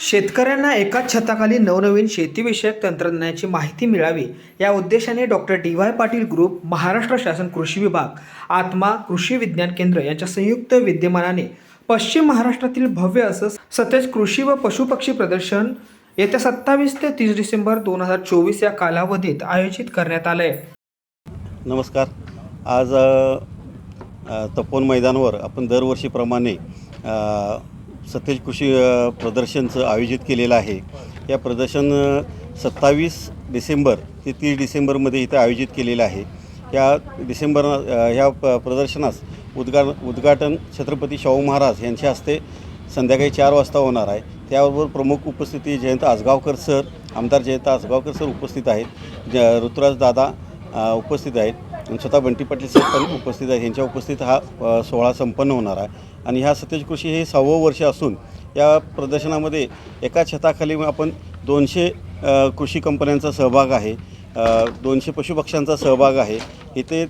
शेतकऱ्यांना एकाच छताखाली नवनवीन शेतीविषयक तंत्रज्ञानाची माहिती मिळावी या उद्देशाने doctor D Y Patil group Maharashtra शासन कृषी विभाग आत्मा कृषी विज्ञान केंद्र यांच्या संयुक्त विद्यमानाने पश्चिम महाराष्ट्रातील भव्य असं सतेज कृषी व पशुपक्षी प्रदर्शन येत्या सत्तावीस ते तीस डिसेंबर दोन हजार चोवीस या कालावधीत आयोजित करण्यात आलं आहे नमस्कार. आज तपोन मैदानावर आपण दरवर्षीप्रमाणे सतेज कृषी प्रदर्शनचं आयोजित केलेलं आहे. या प्रदर्शन सत्तावीस डिसेंबर ते तीस डिसेंबरमध्ये इथं आयोजित केलेलं आहे. या डिसेंबर ह्या प प्रदर्शनास उद्गा उद्घाटन छत्रपती शाहू महाराज यांच्या हस्ते संध्याकाळी चार वाजता होणार आहे. त्याबरोबर प्रमुख उपस्थिती जयंत आसगावकर सर आमदार जयंत आसगावकर सर उपस्थित आहेत. ज ऋतुराज दादा उपस्थित आहेत. स्वतः बंटी पाटील साहेब पण उपस्थित आहेत. यांच्या उपस्थित हा सोहळा संपन्न होणार आहे. आणि ह्या सतेज कृषी हे सहावं वर्ष असून या प्रदर्शनामध्ये एका छताखाली आपण दोनशे कृषी कंपन्यांचा सहभाग आहे. दोनशे पशुपक्ष्यांचा सहभाग आहे. इथे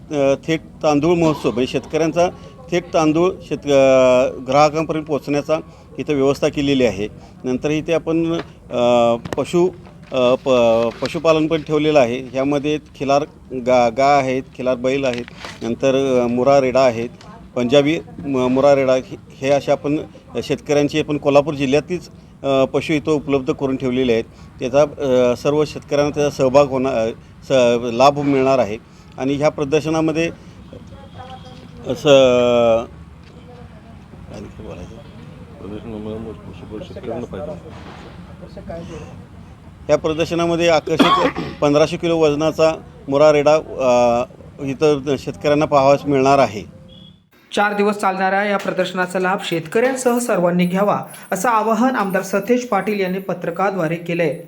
थेट तांदूळ महोत्सव म्हणजे शेतकऱ्यांचा थेट तांदूळ शेत ग्राहकांपर्यंत पोहोचण्याचा इथं व्यवस्था केलेली आहे. नंतर इथे आपण पशु प पशुपालन पण ठेवलेलं आहे ह्यामध्ये खिलार गा गा आहेत खिलार बैल आहेत नंतर मुरारेडा मुरा रेडा आहेत पंजाबी म मुरा रेडा हे- हे अशा आपण शेतकऱ्यांची आपण कोल्हापूर जिल्ह्यातीच पशु इथं उपलब्ध करून ठेवलेले आहेत त्याचा सर्व शेतकऱ्यांना त्याचा सहभाग होणार स लाभ मिळणार आहे आणि ह्या प्रदर्शनामध्ये असं बोलायचं या प्रदर्शनामध्ये आकर्षित पंधराशे किलो वजनाचा मुरा रेडा इथं शेतकऱ्यांना पाहावास मिळणार आहे. चार दिवस चालणाऱ्या या प्रदर्शनाचा लाभ शेतकऱ्यांसह सर्वांनी घ्यावा असं आवाहन आमदार सतेज पाटील यांनी पत्रकाद्वारे केलंय.